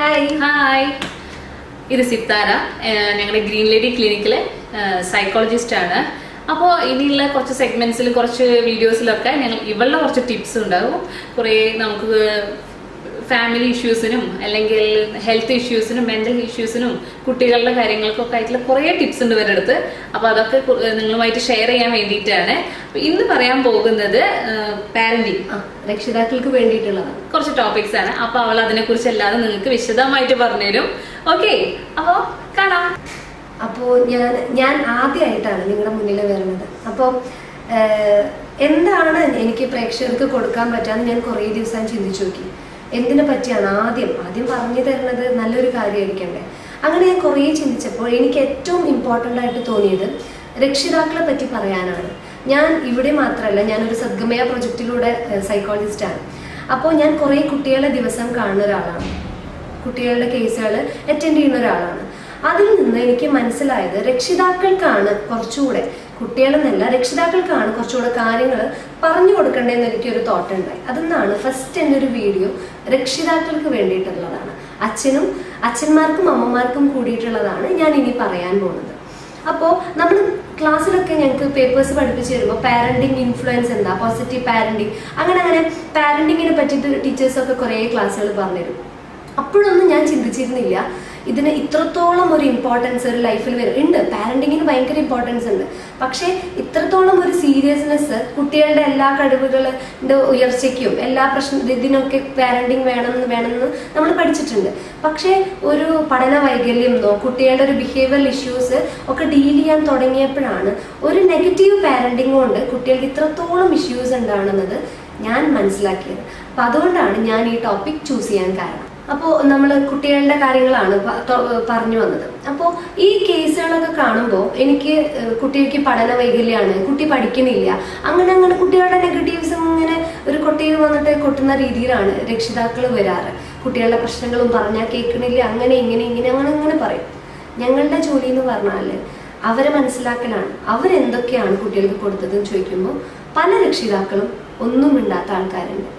Hi hi ഇത് സിത്താര. ഞങ്ങളുടെ green lady ക്ലിനിക്കിലെ psychologist ആണ്. അപ്പോൾ ഇനിയുള്ള കുറച്ച് സെഗ്മെന്റ്സിൽ കുറച്ച് വീഡിയോസിലൊക്കെ ഞങ്ങൾ ഇവളുടെ കുറച്ച് ടിപ്സ് ഉണ്ടാകും കുറേ നമുക്ക് ഫാമിലി ഇഷ്യൂസിനും അല്ലെങ്കിൽ ഹെൽത്ത് ഇഷ്യൂസിനും മെന്റൽ ഇഷ്യൂസിനും കുട്ടികളുടെ കാര്യങ്ങൾക്കൊക്കെ ആയിട്ടുള്ള കുറേ ടിപ്സ് ഉണ്ട് ഇവരുടെ അടുത്ത്. അപ്പോൾ അതൊക്കെ നിങ്ങളുമായിട്ട് ഷെയർ ചെയ്യാൻ വേണ്ടിയിട്ടാണ്. ഇന്ന് പറയാൻ പോകുന്നത് പാരന്റിങ് രക്ഷിതാക്കൾക്ക് വേണ്ടിയിട്ടുള്ളതാണ്. കുറച്ച് ടോപ്പിക്സ് ആണ്. അപ്പോൾ അവൾ അതിനെക്കുറിച്ച് കുറിച്ച് അല്ലാതെ നിങ്ങൾക്ക് വിശദമായിട്ട് പറഞ്ഞുതരും. ഓക്കെ അപ്പോൾ കാണാം. അപ്പോൾ ഞാൻ ഞാൻ ആദ്യമായിട്ടാണ് നിങ്ങളുടെ മുന്നിൽ വരുന്നത്. അപ്പോൾ എന്താണ് എനിക്ക് പ്രേക്ഷകർക്ക് കൊടുക്കാൻ പറ്റാന്ന് ഞാൻ കുറേ ദിവസം ചിന്തിച്ചു നോക്കി. എന്തിനെ പറ്റിയാണ് ആദ്യം? ആദ്യം പറഞ്ഞു തരുന്നത് നല്ലൊരു കാര്യമായിരിക്കണ്ടേ? അങ്ങനെ ഞാൻ കുറേ ചിന്തിച്ചപ്പോൾ എനിക്ക് ഏറ്റവും ഇമ്പോർട്ടന്റ് ആയിട്ട് തോന്നിയത് രക്ഷിതാക്കളെ പറ്റി പറയാനാണ്. ഞാൻ ഇവിടെ മാത്രമല്ല ഞാനൊരു സദ്ഗമയ പ്രൊജക്റ്റിലൂടെ സൈക്കോളജിസ്റ്റാണ് അപ്പോൾ ഞാൻ കുറേ കുട്ടികളെ ദിവസം കാണുന്ന ഒരാളാണ്. കുട്ടികളുടെ കേസുകൾ അറ്റൻഡ് ചെയ്യുന്ന ഒരാളാണ്. അതിൽ നിന്ന് എനിക്ക് മനസ്സിലായത് രക്ഷിതാക്കൾക്കാണ് കുറച്ചുകൂടെ കുട്ടികളെന്നല്ല രക്ഷിതാക്കൾക്കാണ് കുറച്ചുകൂടെ കാര്യങ്ങൾ പറഞ്ഞു കൊടുക്കേണ്ടതെന്ന് എനിക്കൊരു തോട്ട് ഉണ്ടായി അതെന്നാണ്? ഫസ്റ്റ് ഒരു വീഡിയോ രക്ഷിതാക്കൾക്ക് വേണ്ടിയിട്ടുള്ളതാണ്. അച്ഛനും അച്ഛന്മാർക്കും അമ്മമാർക്കും കൂടിയിട്ടുള്ളതാണ് ഞാൻ ഇനി പറയാൻ പോകുന്നത്. അപ്പോൾ നമ്മൾ ക്ലാസ്സിലൊക്കെ ഞങ്ങൾക്ക് പേപ്പേഴ്സ് പഠിപ്പിച്ച് തരുമ്പോൾ പാരന്റിങ് ഇൻഫ്ലുവൻസ് എന്താ? പോസിറ്റീവ് പാരന്റിങ് അങ്ങനെ അങ്ങനെ പാരന്റിങ്ങിനെ പറ്റിയിട്ട് ടീച്ചേഴ്സൊക്കെ കുറേ ക്ലാസ്സുകൾ പറഞ്ഞുതരും. അപ്പോഴൊന്നും ഞാൻ ചിന്തിച്ചിരുന്നില്ല. ഇതിന് ഇത്രത്തോളം ഒരു ഇമ്പോർട്ടൻസ് ഒരു ലൈഫിൽ വരും. ഉണ്ട് പാരന്റിങ്ങിന് ഭയങ്കര ഇമ്പോർട്ടൻസ് ഉണ്ട്. പക്ഷേ ഇത്രത്തോളം ഒരു സീരിയസ്നെസ് കുട്ടികളുടെ എല്ലാ കഴിവുകളുടെ ഉയർച്ചയ്ക്കും എല്ലാ പ്രശ്ന ഇതിനൊക്കെ പാരന്റിങ് വേണമെന്ന് വേണമെന്ന് നമ്മൾ പഠിച്ചിട്ടുണ്ട്. പക്ഷേ ഒരു പഠന വൈകല്യം എന്നോ കുട്ടികളുടെ ഒരു ബിഹേവിയർ ഇഷ്യൂസ് ഒക്കെ ഡീൽ ചെയ്യാൻ തുടങ്ങിയപ്പോഴാണ് ഒരു നെഗറ്റീവ് പാരന്റിങ് കൊണ്ട് കുട്ടികൾക്ക് ഇത്രത്തോളം ഇഷ്യൂസ് ഉണ്ടാകുന്നത് ഞാൻ മനസ്സിലാക്കിയത്. അപ്പൊ അതുകൊണ്ടാണ് ഞാൻ ഈ ടോപ്പിക് ചൂസ് ചെയ്യാൻ കാരണം. അപ്പോൾ നമ്മൾ കുട്ടികളുടെ കാര്യങ്ങളാണ് പറഞ്ഞു വന്നത്. അപ്പോൾ ഈ കേസുകളൊക്കെ കാണുമ്പോൾ എനിക്ക് കുട്ടിക്ക് പഠന വൈകല്യമാണ് കുട്ടി പഠിക്കണില്ല അങ്ങനെ അങ്ങനെ കുട്ടികളുടെ നെഗറ്റീവ്സ് ഇങ്ങനെ ഒരു കൊട്ടയിൽ വന്നിട്ട് കൊട്ടുന്ന രീതിയിലാണ് രക്ഷിതാക്കൾ വരാറ്. കുട്ടികളുടെ പ്രശ്നങ്ങളും പറഞ്ഞാൽ കേൾക്കണില്ല അങ്ങനെ ഇങ്ങനെ ഇങ്ങനെ അങ്ങനെ അങ്ങനെ പറയും. ഞങ്ങളുടെ ജോലി എന്ന് പറഞ്ഞാൽ അവരെ മനസ്സിലാക്കലാണ്. അവരെന്തൊക്കെയാണ് കുട്ടികൾക്ക് കൊടുത്തതെന്ന് ചോദിക്കുമ്പോൾ പല രക്ഷിതാക്കളും ഒന്നും മിണ്ടാത്ത ആൾക്കാരുണ്ട്.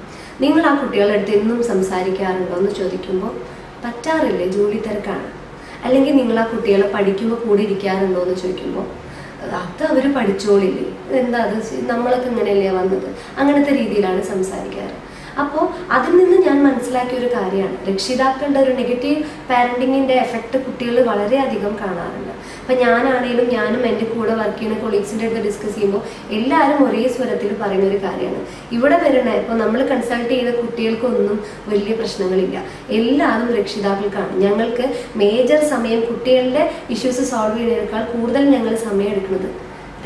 നിങ്ങൾ ആ കുട്ടികളുടെ അടുത്ത് എന്നും സംസാരിക്കാറുണ്ടോ എന്ന് ചോദിക്കുമ്പോൾ പറ്റാറില്ലേ? ജോലി തിരക്കാണ്. അല്ലെങ്കിൽ നിങ്ങൾ ആ കുട്ടികളെ പഠിക്കുമ്പോൾ കൂടെ ഇരിക്കാറുണ്ടോ എന്ന് ചോദിക്കുമ്പോൾ അത് അവർ പഠിച്ചോളില്ലേ? എന്താ അത് നമ്മളൊക്കെ ഇങ്ങനെയല്ലേ വന്നത്? അങ്ങനത്തെ രീതിയിലാണ് സംസാരിക്കാറ്. അപ്പോൾ അതിൽ നിന്ന് ഞാൻ മനസ്സിലാക്കിയ ഒരു കാര്യമാണ്. രക്ഷിതാക്കളുടെ ഒരു നെഗറ്റീവ് പാരന്റിങ്ങിന്റെ എഫക്റ്റ് കുട്ടികൾ വളരെയധികം കാണാറുണ്ട്. അപ്പം ഞാനാണേലും ഞാനും എന്റെ കൂടെ വർക്ക് ചെയ്യുന്ന കൊളീഗ്സിന്റെ അടുത്ത് ഡിസ്കസ് ചെയ്യുമ്പോൾ എല്ലാവരും ഒരേ സ്വരത്തിൽ പറയുന്ന ഒരു കാര്യമാണ്. ഇവിടെ വരുന്ന ഇപ്പോൾ നമ്മൾ കൺസൾട്ട് ചെയ്ത കുട്ടികൾക്കൊന്നും വലിയ പ്രശ്നങ്ങളില്ല. എല്ലാവരും രക്ഷിതാക്കൾക്കാണ് ഞങ്ങൾക്ക് മേജർ സമയം കുട്ടികളുടെ ഇഷ്യൂസ് സോൾവ് ചെയ്യുന്നതിനേക്കാൾ കൂടുതൽ ഞങ്ങൾ സമയം എടുക്കുന്നത്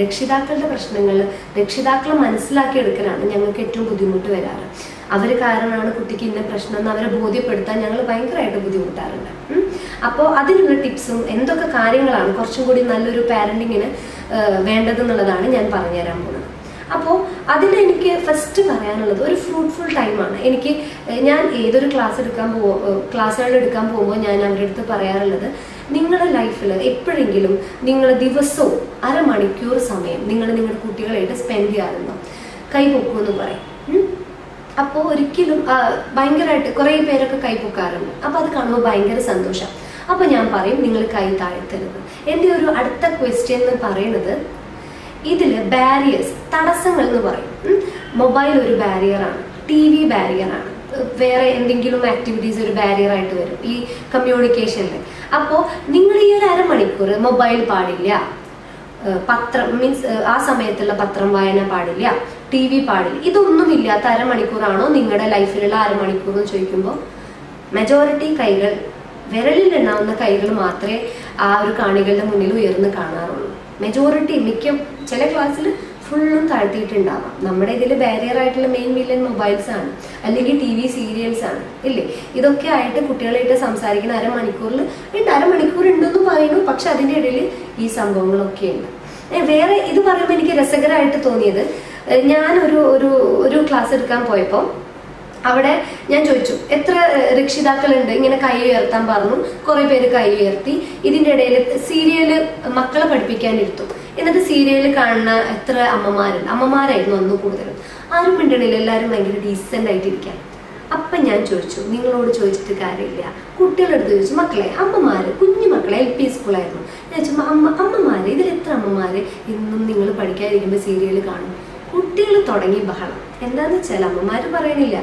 രക്ഷിതാക്കളുടെ പ്രശ്നങ്ങൾ രക്ഷിതാക്കളെ മനസ്സിലാക്കി എടുക്കലാണ് ഞങ്ങൾക്ക് ഏറ്റവും ബുദ്ധിമുട്ട് വരാറ്. അവർ കാരണമാണ് കുട്ടിക്ക് ഇന്ന പ്രശ്നം എന്ന് അവരെ ബോധ്യപ്പെടുത്താൻ ഞങ്ങൾ ഭയങ്കരമായിട്ട് ബുദ്ധിമുട്ടാറുണ്ട്. അപ്പോൾ അതിനുള്ള ടിപ്സും എന്തൊക്കെ കാര്യങ്ങളാണ് കുറച്ചും കൂടി നല്ലൊരു പാരന്റിങ്ങിന് വേണ്ടതെന്നുള്ളതാണ് ഞാൻ പറഞ്ഞുതരാൻ പോകുന്നത്. അപ്പോൾ അതിൽ എനിക്ക് ഫസ്റ്റ് പറയാനുള്ളത് ഒരു ഫ്രൂട്ട്ഫുൾ ടൈമാണ് എനിക്ക് ഞാൻ ഏതൊരു ക്ലാസ് എടുക്കാൻ പോ ക്ലാസ്സുകൾ എടുക്കാൻ പോകുമ്പോൾ ഞാൻ അവരുടെ അടുത്ത് പറയാറുള്ളത് നിങ്ങളുടെ ലൈഫിൽ എപ്പോഴെങ്കിലും നിങ്ങൾ ദിവസവും അരമണിക്കൂർ സമയം നിങ്ങൾ നിങ്ങളുടെ കുട്ടികളായിട്ട് സ്പെൻഡ് ചെയ്യാറുണ്ടോ? കൈ പൊക്കുമെന്ന് പറയും? അപ്പോൾ ഒരിക്കലും ഭയങ്കരമായിട്ട് കുറേ പേരൊക്കെ കൈ പൊക്കാറുണ്ട് അപ്പോൾ അത് കാണുമ്പോൾ ഭയങ്കര സന്തോഷം. അപ്പോൾ ഞാൻ പറയും നിങ്ങൾ കൈ താഴ്ത്തരുത്. എന്റെ ഒരു അടുത്ത ക്വസ്റ്റ്യൻ എന്ന് പറയുന്നത് ഇതിൽ ബാരിയേഴ്സ് തടസ്സങ്ങൾ എന്ന് പറയും. മൊബൈൽ ഒരു ബാരിയറാണ് ടി വി ബാരിയറാണ് വേറെ എന്തെങ്കിലും ആക്ടിവിറ്റീസ് ഒരു ബാരിയർ ആയിട്ട് വരും ഈ കമ്മ്യൂണിക്കേഷനിൽ അപ്പോൾ നിങ്ങൾ ഈ ഒരു അരമണിക്കൂർ മൊബൈൽ പാടില്ല. പത്രം മീൻസ് ആ സമയത്തുള്ള പത്രം വായന പാടില്ല ടി വി പാടില്ല. ഇതൊന്നും ഇല്ലാത്ത അരമണിക്കൂറാണോ നിങ്ങളുടെ ലൈഫിലുള്ള അരമണിക്കൂർ എന്ന് ചോദിക്കുമ്പോൾ മെജോറിറ്റി കൈകൾ വിരലിൽ എണ്ണാവുന്ന കൈകൾ മാത്രമേ ആ ഒരു കാണികളുടെ മുന്നിൽ ഉയർന്ന് കാണാറുള്ളൂ. മെജോറിറ്റി മിക്ക ചില ക്ലാസ്സിൽ ഫുള്ളും താഴ്ത്തിയിട്ടുണ്ടാവാം. നമ്മുടെ ഇതിൽ ബാരിയർ ആയിട്ടുള്ള മെയിൻ വില്ലൻ മൊബൈൽസ് ആണ്. അല്ലെങ്കിൽ ടി വി സീരിയൽസ് ആണ്. ഇല്ലേ? ഇതൊക്കെ ആയിട്ട് കുട്ടികളായിട്ട് സംസാരിക്കുന്ന അരമണിക്കൂറിൽ ഉണ്ട്. അരമണിക്കൂർ ഉണ്ടെന്ന് പറയുന്നു. പക്ഷെ അതിന്റെ ഇടയിൽ ഈ സംഭവങ്ങളൊക്കെ ഉണ്ട്. വേറെ ഇത് പറയുമ്പോൾ എനിക്ക് രസകരമായിട്ട് തോന്നിയത് ഞാനൊരു ഒരു ഒരു ക്ലാസ് എടുക്കാൻ പോയപ്പോൾ അവിടെ ഞാൻ ചോദിച്ചു എത്ര രക്ഷിതാക്കളുണ്ട്? ഇങ്ങനെ കൈ ഉയർത്താൻ പറഞ്ഞു. കുറേ പേര് കൈ ഉയർത്തി. ഇതിന്റെ ഇടയിൽ സീരിയൽ മക്കളെ പഠിപ്പിക്കാനിരുത്തും. എന്നിട്ട് സീരിയലിൽ കാണുന്ന എത്ര അമ്മമാരുണ്ട്. അമ്മമാരായിരുന്നു അന്ന് കൂടുതലും. ആരും മിണ്ടണില്ല. എല്ലാവരും ഭയങ്കര ഡീസെന്റ് ആയിട്ടിരിക്കാം അപ്പം ഞാൻ ചോദിച്ചു നിങ്ങളോട് ചോദിച്ചിട്ട് കാര്യമില്ല. കുട്ടികളെടുത്ത് ചോദിച്ചു മക്കളെ അമ്മമാര് കുഞ്ഞു മക്കളെ എൽ പി സ്കൂളായിരുന്നു. ഞാൻ ചോദിച്ചു അമ്മ അമ്മമാര് ഇതിൽ എത്ര അമ്മമാര്? ഇന്നും നിങ്ങൾ പഠിക്കാതിരിക്കുമ്പോൾ സീരിയൽ കാണും. കുട്ടികൾ തുടങ്ങി ബഹളം. എന്താന്ന് വെച്ചാൽ അമ്മമാർ പറയണില്ല.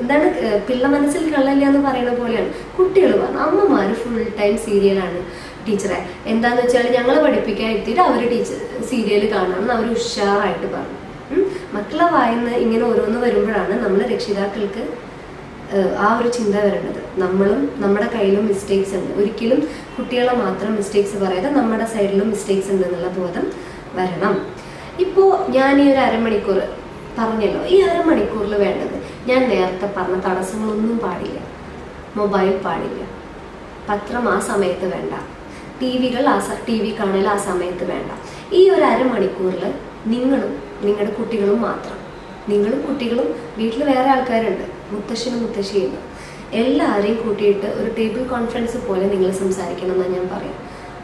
എന്താണ് പിള്ള മനസ്സിൽ കള്ളല്ല എന്ന് പറയുന്ന പോലെയാണ്. കുട്ടികൾ പറഞ്ഞു അമ്മമാര് ഫുൾ ടൈം സീരിയലാണ് ടീച്ചറെ. എന്താന്ന് വെച്ചാൽ ഞങ്ങൾ പഠിപ്പിക്കാൻ എത്തിയിട്ട് അവർ ടീച്ചർ സീരിയൽ കാണാമെന്ന് അവർ ഉഷാറായിട്ട് പറഞ്ഞു. മക്കളെ വായന്ന് ഇങ്ങനെ ഓരോന്ന് വരുമ്പോഴാണ് നമ്മൾ രക്ഷിതാക്കൾക്ക് ആ ഒരു ചിന്ത വരേണ്ടത്. നമ്മളും നമ്മുടെ കയ്യിലും മിസ്റ്റേക്സ് ഉണ്ട്. ഒരിക്കലും കുട്ടികളെ മാത്രം മിസ്റ്റേക്സ് പറയാതെ നമ്മുടെ സൈഡിലും മിസ്റ്റേക്സ് ഉണ്ട് എന്നുള്ള ബോധം വരണം. ഇപ്പോൾ ഞാൻ ഈ ഒരു അരമണിക്കൂർ പറഞ്ഞല്ലോ. ഈ അരമണിക്കൂറിൽ വേണ്ടത് ഞാൻ നേരത്തെ പറഞ്ഞ തടസ്സങ്ങളൊന്നും പാടില്ല. മൊബൈൽ പാടില്ല. പത്രം ആ സമയത്ത് വേണ്ട. ടി വികൾ ആ ടി വി കാണൽ ആ സമയത്ത് വേണ്ട. ഈ ഒരു അരമണിക്കൂറിൽ നിങ്ങളും നിങ്ങളുടെ കുട്ടികളും മാത്രം നിങ്ങളും കുട്ടികളും വീട്ടിൽ വേറെ ആൾക്കാരുണ്ട് മുത്തശ്ശനും മുത്തശ്ശിയും എല്ലാവരെയും കൂട്ടിയിട്ട് ഒരു ടേബിൾ കോൺഫറൻസ് പോലെ നിങ്ങൾ സംസാരിക്കണം എന്നാണ് ഞാൻ പറയാം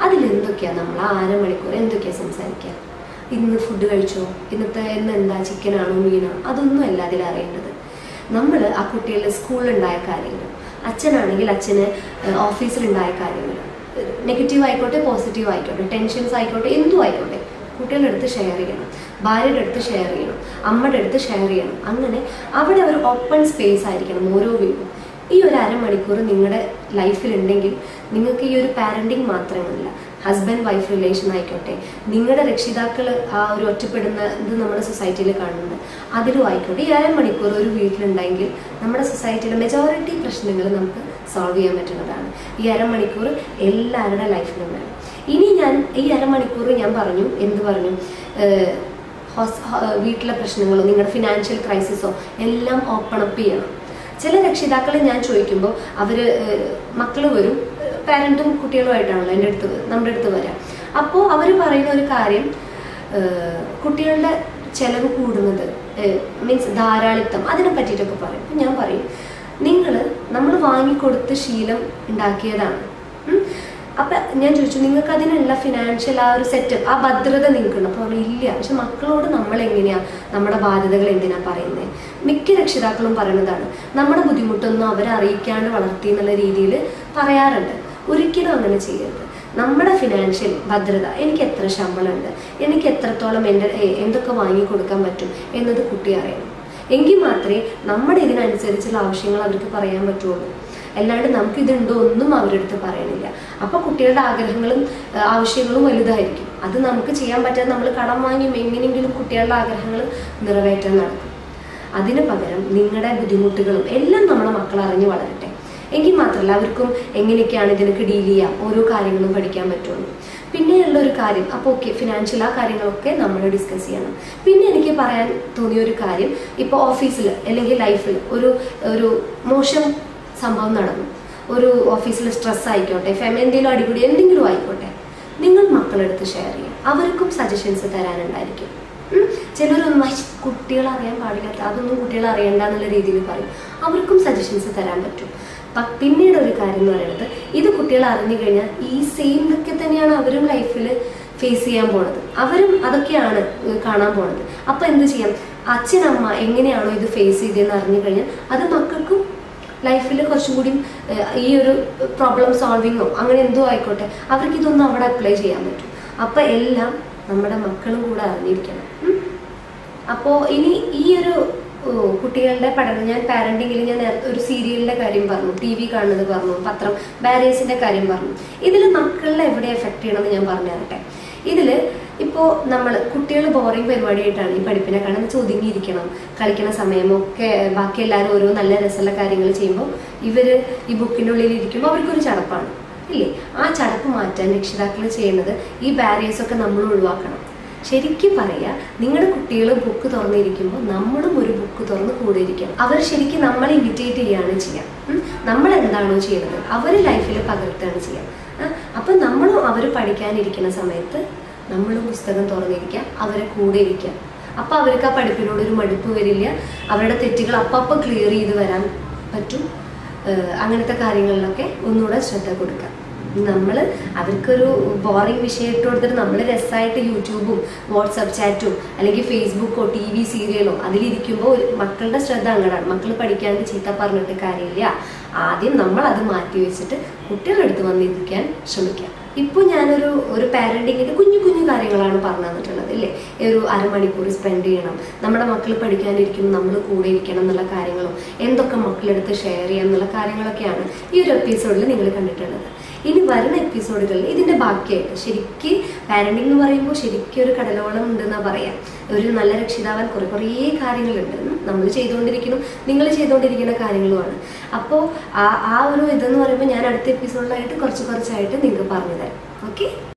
അതിലെന്തൊക്കെയാണ് നമ്മൾ ആ അരമണിക്കൂർ എന്തൊക്കെയാണ് സംസാരിക്കുക? ഇന്ന് ഫുഡ് കഴിച്ചോ? ഇന്നത്തെ ഇന്ന് എന്താ? ചിക്കനാണോ അതൊന്നും അല്ല അതിൽ അറിയേണ്ടത്. നമ്മൾ ആ കുട്ടികളുടെ സ്കൂളിലുണ്ടായ കാര്യങ്ങൾ അച്ഛനാണെങ്കിൽ അച്ഛന് ഓഫീസിലുണ്ടായ കാര്യങ്ങൾ നെഗറ്റീവ് ആയിക്കോട്ടെ പോസിറ്റീവ് ആയിക്കോട്ടെ ടെൻഷൻസ് ആയിക്കോട്ടെ എന്തും ആയിക്കോട്ടെ കുട്ടികളുടെ അടുത്ത് ഷെയർ ചെയ്യണം ഭാര്യയുടെ അടുത്ത് ഷെയർ ചെയ്യണം അമ്മയുടെ അടുത്ത് ഷെയർ ചെയ്യണം അങ്ങനെ അവിടെ ഒരു ഓപ്പൺ സ്പേസ് ആയിരിക്കണം ഓരോ വീടും. ഈ ഒരു അരമണിക്കൂർ നിങ്ങളുടെ ലൈഫിലുണ്ടെങ്കിൽ നിങ്ങൾക്ക് ഈ ഒരു പാരന്റിങ് മാത്രമല്ല ഹസ്ബൻഡ് വൈഫ് റിലേഷൻ ആയിക്കോട്ടെ നിങ്ങളുടെ രക്ഷിതാക്കൾ ആ ഒരു ഒറ്റപ്പെടുന്ന ഇത് നമ്മുടെ സൊസൈറ്റിയിൽ കാണുന്നത് അതിലും ആയിക്കോട്ടെ. ഈ അരമണിക്കൂർ ഒരു വീട്ടിലുണ്ടെങ്കിൽ നമ്മുടെ സൊസൈറ്റിയിലെ മെജോറിറ്റി പ്രശ്നങ്ങൾ നമുക്ക് സോൾവ് ചെയ്യാൻ പറ്റുന്നതാണ്. ഈ അരമണിക്കൂർ എല്ലാവരുടെ ലൈഫിലും വേണം. ഇനി ഞാൻ ഈ അരമണിക്കൂർ ഞാൻ പറഞ്ഞു എന്ത് പറഞ്ഞു? വീട്ടിലെ പ്രശ്നങ്ങളോ നിങ്ങളുടെ ഫിനാൻഷ്യൽ ക്രൈസിസോ എല്ലാം ഓപ്പൺ അപ്പ് ചെയ്യണം. ചില രക്ഷിതാക്കളെ ഞാൻ ചോദിക്കുമ്പോൾ അവർ മക്കൾ വരും പാരന്റും കുട്ടികളുമായിട്ടാണല്ലോ എന്റെ അടുത്ത് നമ്മുടെ അടുത്ത് വരാം. അപ്പോൾ അവർ പറയുന്ന ഒരു കാര്യം കുട്ടികളുടെ ചെലവ് കൂടുന്നത് മീൻസ് ധാരാളിത്തം അതിനെ പറ്റിയിട്ടൊക്കെ പറയും. ഞാൻ പറയും നിങ്ങൾ നമ്മൾ വാങ്ങിക്കൊടുത്ത് ശീലം ഉണ്ടാക്കിയതാണ്. അപ്പൊ ഞാൻ ചോദിച്ചു നിങ്ങൾക്ക് അതിനുള്ള ഫിനാൻഷ്യൽ ആ ഒരു സെറ്റപ്പ് ആ ഭദ്രത നിങ്ങൾക്കുണ്ട്? അവർ ഇല്ല. പക്ഷെ മക്കളോട് നമ്മൾ എങ്ങനെയാ നമ്മുടെ ബാധ്യതകൾ എന്തിനാ പറയുന്നത് മിക്ക രക്ഷിതാക്കളും പറയുന്നതാണ് നമ്മുടെ ബുദ്ധിമുട്ടൊന്നും അവരെ അറിയിക്കാണ്ട് വളർത്തി എന്നുള്ള രീതിയിൽ പറയാറുണ്ട്. ഒരിക്കലും അങ്ങനെ ചെയ്യരുത്. നമ്മുടെ ഫിനാൻഷ്യൽ ഭദ്രത എനിക്ക് എത്ര ശമ്പളമുണ്ട്? എനിക്ക് എത്രത്തോളം എന്റെ എന്തൊക്കെ വാങ്ങി കൊടുക്കാൻ പറ്റും? എന്നത് കുട്ടി അറിയണം. എങ്കിൽ മാത്രമേ നമ്മുടെ ഇതിനനുസരിച്ചുള്ള ആവശ്യങ്ങൾ അവർക്ക് പറയാൻ പറ്റുള്ളൂ. അല്ലാണ്ട് നമുക്ക് ഇതുണ്ടോ ഒന്നും അവരുടെ അടുത്ത് പറയണില്ല. അപ്പൊ കുട്ടികളുടെ ആഗ്രഹങ്ങളും ആവശ്യങ്ങളും വലുതായിരിക്കും. അത് നമുക്ക് ചെയ്യാൻ പറ്റാതെ നമ്മൾ കടം വാങ്ങി എങ്ങനെയെങ്കിലും കുട്ടികളുടെ ആഗ്രഹങ്ങൾ നിറവേറ്റാൻ നടക്കും. അതിന് പകരം നിങ്ങളുടെ ബുദ്ധിമുട്ടുകളും എല്ലാം നമ്മുടെ മക്കൾ അറിഞ്ഞു വളരട്ടെ. എങ്കിൽ മാത്രമല്ല അവർക്കും എങ്ങനെയൊക്കെയാണ് ഇതിനൊക്കെ ഡീൽ ചെയ്യാം? ഓരോ കാര്യങ്ങളും പഠിക്കാൻ പറ്റുള്ളൂ. പിന്നെയുള്ള ഒരു കാര്യം അപ്പോൾ ഓക്കെ ഫിനാൻഷ്യൽ ആ കാര്യങ്ങളൊക്കെ നമ്മൾ ഡിസ്കസ് ചെയ്യണം. പിന്നെ എനിക്ക് പറയാൻ തോന്നിയ ഒരു കാര്യം ഇപ്പോൾ ഓഫീസിൽ അല്ലെങ്കിൽ ലൈഫിൽ ഒരു ഒരു മോശം സംഭവം നടന്നു. ഒരു ഓഫീസിൽ സ്ട്രെസ് ആയിക്കോട്ടെ ഫാമിലി എന്തെങ്കിലും അടിപൊളി എന്തെങ്കിലും ആയിക്കോട്ടെ നിങ്ങൾ മക്കളെടുത്ത് ഷെയർ ചെയ്യും. അവർക്കും സജഷൻസ് തരാനുണ്ടായിരിക്കും. ചിലരൊന്നും കുട്ടികൾ അറിയാൻ പാടില്ലാത്ത അതൊന്നും കുട്ടികൾ അറിയണ്ട എന്നുള്ള രീതിയിൽ പറയും. അവർക്കും സജഷൻസ് തരാൻ പറ്റും. പിന്നീട് ഒരു കാര്യം എന്ന് പറയുന്നത് ഇത് കുട്ടികൾ അറിഞ്ഞു കഴിഞ്ഞാൽ ഈ സെയിം തന്നെയാണ് അവരും ലൈഫിൽ ഫേസ് ചെയ്യാൻ പോണത്. അവരും അതൊക്കെയാണ് കാണാൻ പോണത്. അപ്പൊ എന്ത് ചെയ്യാം? അച്ഛനമ്മ എങ്ങനെയാണോ ഇത് ഫേസ് ചെയ്തതെന്ന് അറിഞ്ഞു കഴിഞ്ഞാൽ അത് മക്കൾക്കും ലൈഫിൽ കുറച്ചും കൂടി ഈ ഒരു പ്രോബ്ലം സോൾവിങ്ങോ അങ്ങനെ എന്തോ ആയിക്കോട്ടെ അവർക്ക് ഇതൊന്നും അവിടെ അപ്ലൈ ചെയ്യാൻ പറ്റും. അപ്പൊ എല്ലാം നമ്മുടെ മക്കളും കൂടെ അറിഞ്ഞിരിക്കണം. അപ്പോ ഇനി ഈ ഒരു കുട്ടികളുടെ പഠനം. ഞാൻ പാരന്റിങ്ങിൽ ഞാൻ ഒരു സീരിയലിന്റെ കാര്യം പറഞ്ഞു. ടി വി കാണുന്നത് പറഞ്ഞു. പത്രം. ബാരിയേഴ്സിന്റെ കാര്യം പറഞ്ഞു. ഇതിൽ മക്കളിലെ എവിടെ എഫക്ട് ചെയ്യണമെന്ന് ഞാൻ പറഞ്ഞു തരട്ടെ ഇതിൽ ഇപ്പോൾ നമ്മൾ കുട്ടികൾ ബോറിംഗ് പരിപാടിയായിട്ടാണ് ഈ പഠിപ്പിനെ കാണുന്നത്. ചൊതുങ്ങിയിരിക്കണം. കളിക്കുന്ന സമയമൊക്കെ ബാക്കി എല്ലാവരും ഓരോ നല്ല രസമുള്ള കാര്യങ്ങൾ ചെയ്യുമ്പോൾ ഇവർ ഈ ബുക്കിന്റെ ഉള്ളിൽ ഇരിക്കുമ്പോൾ അവർക്കൊരു ചടപ്പാണ്. ഇല്ലേ? ആ ചടപ്പ് മാറ്റാൻ രക്ഷിതാക്കൾ ചെയ്യുന്നത് ഈ ബാരിയേഴ്സ് ഒക്കെ നമ്മൾ ഒഴിവാക്കണം. ശരിക്കും പറയാ നിങ്ങളുടെ കുട്ടികൾ ബുക്ക് തുറന്നിരിക്കുമ്പോൾ നമ്മളും ഒരു ബുക്ക് തുറന്ന് കൂടെ ഇരിക്കണം അവർ ശരിക്കും നമ്മളെ ഇമിറ്റേറ്റ് ചെയ്യുകയാണ് ചെയ്യാം. നമ്മൾ എന്താണോ ചെയ്യുന്നത് അവർ ലൈഫിൽ പകർത്തുകയാണ് ചെയ്യാം. അപ്പം നമ്മളും അവർ പഠിക്കാനിരിക്കുന്ന സമയത്ത് നമ്മളും പുസ്തകം തുറന്നിരിക്കുക അവരെ കൂടെ ഇരിക്കുക അപ്പം അവർക്ക് ആ പഠിപ്പിനോട് ഒരു മടുപ്പ് വരില്ല. അവരുടെ തെറ്റുകൾ അപ്പപ്പോൾ ക്ലിയർ ചെയ്ത് വരാൻ പറ്റും. അങ്ങനത്തെ കാര്യങ്ങളിലൊക്കെ ഒന്നുകൂടെ ശ്രദ്ധ കൊടുക്കാം. നമ്മൾ അവർക്കൊരു ബോറിംഗ് വിഷയം ഇട്ട് കൊടുത്തിട്ട് നമ്മൾ രസമായിട്ട് യൂട്യൂബും വാട്സപ്പ് ചാറ്റും അല്ലെങ്കിൽ ഫേസ്ബുക്കോ ടി വി സീരിയലോ അതിലിരിക്കുമ്പോൾ മക്കളുടെ ശ്രദ്ധ അങ്ങനെയാണ് മക്കൾ പഠിക്കാണ്ട് ചീത്ത പറഞ്ഞിട്ട് കാര്യമില്ല. ആദ്യം നമ്മൾ അത് മാറ്റി വെച്ചിട്ട് കുട്ടികളുടെ അടുത്ത് വന്നിരിക്കാൻ ശ്രമിക്കാം ഇപ്പോൾ ഞാനൊരു ഒരു പാരന്റിങ്ങിന്റെ കുഞ്ഞു കുഞ്ഞു കാര്യങ്ങളാണ് പറഞ്ഞു തന്നിട്ടുള്ളത് അല്ലേ ഒരു അരമണിക്കൂർ സ്പെൻഡ് ചെയ്യണം. നമ്മുടെ മക്കൾ പഠിക്കാനിരിക്കുമ്പോൾ നമ്മൾ കൂടെ ഇരിക്കണം എന്നുള്ള കാര്യങ്ങളും എന്തൊക്കെ മക്കളെടുത്ത് ഷെയർ ചെയ്യാം എന്നുള്ള കാര്യങ്ങളൊക്കെയാണ് ഈ ഒരു എപ്പിസോഡിൽ നിങ്ങൾ കണ്ടിട്ടുള്ളത്. ഇനി വരുന്ന എപ്പിസോഡുകളിൽ ഇതിന്റെ ബാക്കിയായിട്ട്. ശരിക്ക് പാരന്റിംഗ് എന്ന് പറയുമ്പോൾ ശരിക്കും ഒരു കടലോളം ഉണ്ടെന്നാ പറയാം. ഒരു നല്ല രക്ഷിതാവാൻ കുറേ കുറേ കാര്യങ്ങളുണ്ട്. നമ്മൾ ചെയ്തുകൊണ്ടിരിക്കുന്നു നിങ്ങൾ ചെയ്തുകൊണ്ടിരിക്കുന്ന കാര്യങ്ങളുമാണ്. അപ്പോൾ ആ ആ ഒരു ഇതെന്ന് പറയുമ്പോൾ ഞാൻ അടുത്ത എപ്പിസോഡിലായിട്ട് കുറച്ച് കുറച്ചായിട്ട് നിങ്ങൾക്ക് പറഞ്ഞു തരാം ഓക്കെ